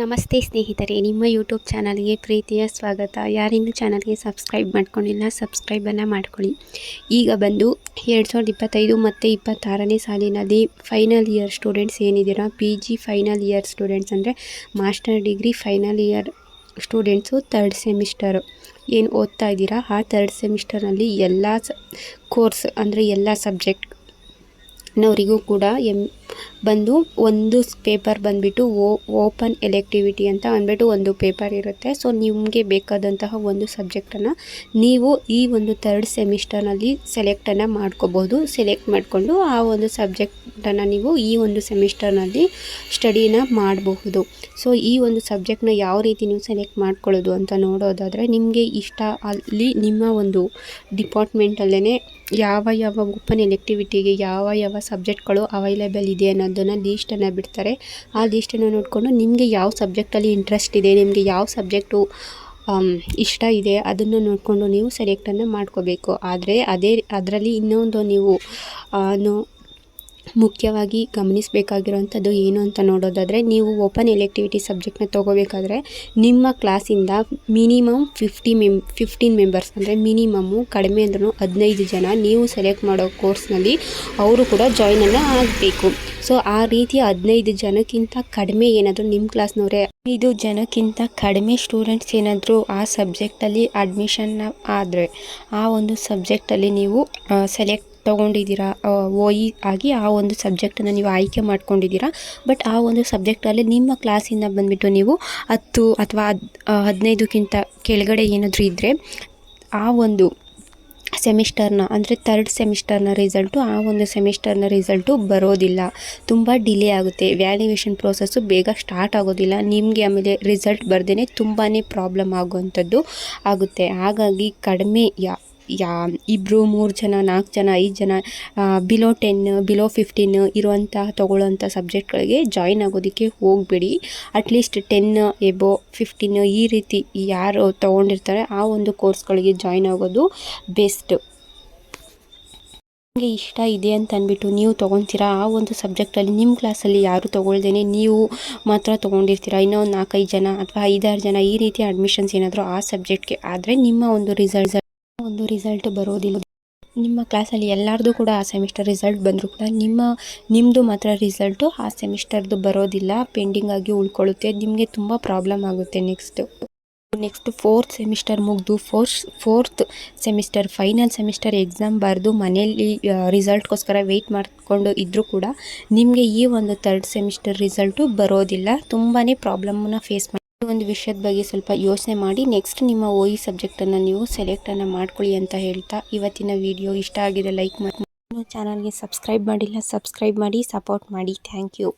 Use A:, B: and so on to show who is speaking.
A: ನಮಸ್ತೆ ಸ್ನೇಹಿತರೆ, ನಿಮ್ಮ ಯೂಟ್ಯೂಬ್ ಚಾನಲ್ಗೆ ಪ್ರೀತಿಯ ಸ್ವಾಗತ. ಯಾರಿನ್ನೂ ಚಾನಲ್ಗೆ ಸಬ್ಸ್ಕ್ರೈಬ್ ಮಾಡ್ಕೊಂಡಿಲ್ಲ ಸಬ್ಸ್ಕ್ರೈಬನ್ನು ಮಾಡ್ಕೊಳ್ಳಿ. ಈಗ ಬಂದು ಎರಡು ಸಾವಿರದ ಇಪ್ಪತ್ತೈದು ಮತ್ತು ಇಪ್ಪತ್ತಾರನೇ ಸಾಲಿನಲ್ಲಿ final year students ಏನಿದ್ದೀರಾ? P G final year students ಅಂದರೆ master degree final year students third semester ಏನು ಓದ್ತಾ ಇದ್ದೀರಾ? ಆ ತರ್ಡ್ ಸೆಮಿಸ್ಟರ್ನಲ್ಲಿ ಎಲ್ಲ ಸ ಕೋರ್ಸ್ ಅಂದರೆ ಎಲ್ಲ ಸಬ್ಜೆಕ್ಟ್ನವರಿಗೂ ಕೂಡ ಎಂ ಬಂದು ಒಂದು ಪೇಪರ್ ಬಂದುಬಿಟ್ಟು ಓಪನ್ ಎಲೆಕ್ಟಿವಿಟಿ ಅಂತ ಅಂದ್ಬಿಟ್ಟು ಒಂದು ಪೇಪರ್ ಇರುತ್ತೆ. ಸೊ, ನಿಮಗೆ ಬೇಕಾದಂತಹ ಒಂದು ಸಬ್ಜೆಕ್ಟನ್ನು ನೀವು ಈ ಒಂದು ತರ್ಡ್ ಸೆಮಿಸ್ಟರ್ನಲ್ಲಿ ಸೆಲೆಕ್ಟನ್ನು ಮಾಡ್ಕೋಬೋದು. ಸೆಲೆಕ್ಟ್ ಮಾಡಿಕೊಂಡು ಆ ಒಂದು ಸಬ್ಜೆಕ್ಟನ್ನು ನೀವು ಈ ಒಂದು ಸೆಮಿಸ್ಟರ್ನಲ್ಲಿ ಸ್ಟಡಿನ ಮಾಡಬಹುದು. ಸೊ, ಈ ಒಂದು ಸಬ್ಜೆಕ್ಟ್ನ ಯಾವ ರೀತಿ ನೀವು ಸೆಲೆಕ್ಟ್ ಮಾಡ್ಕೊಳ್ಳೋದು ಅಂತ ನೋಡೋದಾದರೆ, ನಿಮಗೆ ಇಷ್ಟ ಅಲ್ಲಿ ನಿಮ್ಮ ಒಂದು ಡಿಪಾರ್ಟ್ಮೆಂಟಲ್ಲೇ ಯಾವ ಯಾವ ಓಪನ್ ಎಲೆಕ್ಟಿವಿಟಿಗೆ ಯಾವ ಯಾವ ಸಬ್ಜೆಕ್ಟ್ಗಳು ಅವೈಲೇಬಲ್ ಇದೆ ಅನ್ನೋದನ್ನು ಲೀಸ್ಟನ್ನು ಬಿಡ್ತಾರೆ. ಆ ಲೀಸ್ಟನ್ನು ನೋಡಿಕೊಂಡು ನಿಮಗೆ ಯಾವ ಸಬ್ಜೆಕ್ಟಲ್ಲಿ ಇಂಟ್ರೆಸ್ಟ್ ಇದೆ, ನಿಮಗೆ ಯಾವ ಸಬ್ಜೆಕ್ಟು ಇಷ್ಟ ಇದೆ ಅದನ್ನು ನೋಡಿಕೊಂಡು ನೀವು ಸೆಲೆಕ್ಟನ್ನು ಮಾಡ್ಕೋಬೇಕು. ಆದರೆ ಅದೇ, ಅದರಲ್ಲಿ ಇನ್ನೊಂದು ನೀವು ಮುಖ್ಯವಾಗಿ ಗಮನಿಸಬೇಕಾಗಿರೋವಂಥದ್ದು ಏನು ಅಂತ ನೋಡೋದಾದರೆ, ನೀವು ಓಪನ್ ಎಲೆಕ್ಟಿವಿಟಿ ಸಬ್ಜೆಕ್ಟ್ನ ತೊಗೋಬೇಕಾದ್ರೆ ನಿಮ್ಮ ಕ್ಲಾಸಿಂದ ಮಿನಿಮಮ್ ಫಿಫ್ಟಿ ಮೆಮ್ ಫಿಫ್ಟೀನ್ ಮೆಂಬರ್ಸ್ ಅಂದರೆ ಮಿನಿಮಮ್ಮು ಕಡಿಮೆ ಅಂದ್ರೂ ಹದಿನೈದು ಜನ ನೀವು ಸೆಲೆಕ್ಟ್ ಮಾಡೋ ಕೋರ್ಸ್ನಲ್ಲಿ ಅವರು ಕೂಡ ಜಾಯ್ನನ್ನು ಆಗಬೇಕು. ಸೊ ಆ ರೀತಿ ಹದಿನೈದು ಜನಕ್ಕಿಂತ ಕಡಿಮೆ ಏನಾದರೂ ನಿಮ್ಮ ಕ್ಲಾಸ್ನವರೇ ಐದು ಜನಕ್ಕಿಂತ ಕಡಿಮೆ ಸ್ಟೂಡೆಂಟ್ಸ್ ಏನಾದರೂ ಆ ಸಬ್ಜೆಕ್ಟಲ್ಲಿ ಅಡ್ಮಿಷನ್ನ ಆದರೆ, ಆ ಒಂದು ಸಬ್ಜೆಕ್ಟಲ್ಲಿ ನೀವು ಸೆಲೆಕ್ಟ್ ತೊಗೊಂಡಿದ್ದೀರಾ ಓ ಇ ಆಗಿ ಆ ಒಂದು ಸಬ್ಜೆಕ್ಟನ್ನು ನೀವು ಆಯ್ಕೆ ಮಾಡ್ಕೊಂಡಿದ್ದೀರಾ. ಬಟ್ ಆ ಒಂದು ಸಬ್ಜೆಕ್ಟಲ್ಲಿ ನಿಮ್ಮ ಕ್ಲಾಸಿಂದ ಬಂದುಬಿಟ್ಟು ನೀವು ಹತ್ತು ಅಥವಾ ಹದಿನೈದಕ್ಕಿಂತ ಕೆಳಗಡೆ ಏನಾದರೂ ಇದ್ದರೆ ಆ ಒಂದು ಸೆಮಿಸ್ಟರ್ನ, ಅಂದರೆ ಥರ್ಡ್ ಸೆಮಿಸ್ಟರ್ನ ರಿಸಲ್ಟು, ಆ ಒಂದು ಸೆಮಿಸ್ಟರ್ನ ರಿಸಲ್ಟು ಬರೋದಿಲ್ಲ. ತುಂಬ ಡಿಲೇ ಆಗುತ್ತೆ. ವ್ಯಾಲ್ಯುವೇಷನ್ ಪ್ರೋಸೆಸ್ಸು ಬೇಗ ಸ್ಟಾರ್ಟ್ ಆಗೋದಿಲ್ಲ. ನಿಮಗೆ ಆಮೇಲೆ ರಿಸಲ್ಟ್ ಬರ್ದೇ ತುಂಬಾ ಪ್ರಾಬ್ಲಮ್ ಆಗುವಂಥದ್ದು ಆಗುತ್ತೆ. ಹಾಗಾಗಿ ಕಡಿಮೆ ಯಾ ಯಾ ಇಬ್ಬರು ಮೂರು ಜನ, ನಾಲ್ಕು ಜನ, ಐದು ಜನ ಬಿಲೋ ಟೆನ್ ಬಿಲೋ ಫಿಫ್ಟೀನ್ ಇರುವಂಥ ತೊಗೊಳ್ಳೋಂಥ ಸಬ್ಜೆಕ್ಟ್ಗಳಿಗೆ ಜಾಯಿನ್ ಆಗೋದಕ್ಕೆ ಹೋಗಬೇಡಿ. ಅಟ್ಲೀಸ್ಟ್ ಟೆನ್ ಎಬೋ ಫಿಫ್ಟೀನ್ ಈ ರೀತಿ ಯಾರು ತೊಗೊಂಡಿರ್ತಾರೆ, ಆ ಒಂದು ಕೋರ್ಸ್ಗಳಿಗೆ ಜಾಯಿನ್ ಆಗೋದು ಬೆಸ್ಟ್ ನಿಮಗೆ ಇಷ್ಟ ಇದೆ ಅಂತ ಅಂದ್ಬಿಟ್ಟು ನೀವು ತೊಗೊತೀರಾ, ಆ ಒಂದು ಸಬ್ಜೆಕ್ಟಲ್ಲಿ ನಿಮ್ಮ ಕ್ಲಾಸಲ್ಲಿ ಯಾರು ತೊಗೊಳ್ದೇನೆ ನೀವು ಮಾತ್ರ ತೊಗೊಂಡಿರ್ತೀರಾ, ಇನ್ನೊಂದು ನಾಲ್ಕೈದು ಜನ ಅಥವಾ ಐದಾರು ಜನ ಈ ರೀತಿ ಅಡ್ಮಿಷನ್ಸ್ ಏನಾದರೂ ಆ ಸಬ್ಜೆಕ್ಟ್ಗೆ ಆದರೆ ನಿಮ್ಮ ಒಂದು ರಿಸಲ್ಟ್ ಒಂದು ರಿಸಲ್ಟ್ ಬರೋದಿಲ್ಲ. ನಿಮ್ಮ ಕ್ಲಾಸಲ್ಲಿ ಎಲ್ಲರದು ಕೂಡ ಆ ಸೆಮಿಸ್ಟರ್ ರಿಸಲ್ಟ್ ಬಂದರೂ ಕೂಡ ನಿಮ್ಮ ನಿಮ್ಮದು ಮಾತ್ರ ರಿಸಲ್ಟು ಆ ಸೆಮಿಸ್ಟರ್ದು ಬರೋದಿಲ್ಲ. ಪೆಂಡಿಂಗ್ ಆಗಿ ಉಳ್ಕೊಳ್ಳುತ್ತೆ. ನಿಮಗೆ ತುಂಬ ಪ್ರಾಬ್ಲಮ್ ಆಗುತ್ತೆ ನೆಕ್ಸ್ಟು ನೆಕ್ಸ್ಟ್ ಫೋರ್ತ್ ಸೆಮಿಸ್ಟರ್ ಮುಗಿದು force fourth semester final semester exam ಬರೆದು ಮನೆಯಲ್ಲಿ ರಿಸಲ್ಟ್ಗೋಸ್ಕರ ವೆಯ್ಟ್ ಮಾಡಿಕೊಂಡು ಇದ್ದರೂ ಕೂಡ ನಿಮಗೆ ಈ ಒಂದು ತರ್ಡ್ ಸೆಮಿಸ್ಟರ್ ರಿಸಲ್ಟು ಬರೋದಿಲ್ಲ. ತುಂಬಾ ಪ್ರಾಬ್ಲಮ್ನ ಫೇಸ್ ಮಾಡಿ ಒಂದು ವಿಷಯದ ಬಗ್ಗೆ ಸ್ವಲ್ಪ ಯೋಚನೆ ಮಾಡಿ ನೆಕ್ಸ್ಟ್ ನಿಮ್ಮ ಓ ಇ ಸಬ್ಜೆಕ್ಟನ್ನು ನೀವು ಸೆಲೆಕ್ಟನ್ನು ಮಾಡ್ಕೊಳ್ಳಿ ಅಂತ ಹೇಳ್ತಾ ಇವತ್ತಿನ ವಿಡಿಯೋ ಇಷ್ಟ ಆಗಿದೆ ಲೈಕ್ ಮಾಡಿ ಚಾನಲ್ಗೆ ಸಬ್ಸ್ಕ್ರೈಬ್ ಮಾಡಿಲ್ಲ ಸಬ್ಸ್ಕ್ರೈಬ್ ಮಾಡಿ ಸಪೋರ್ಟ್ ಮಾಡಿ. Thank you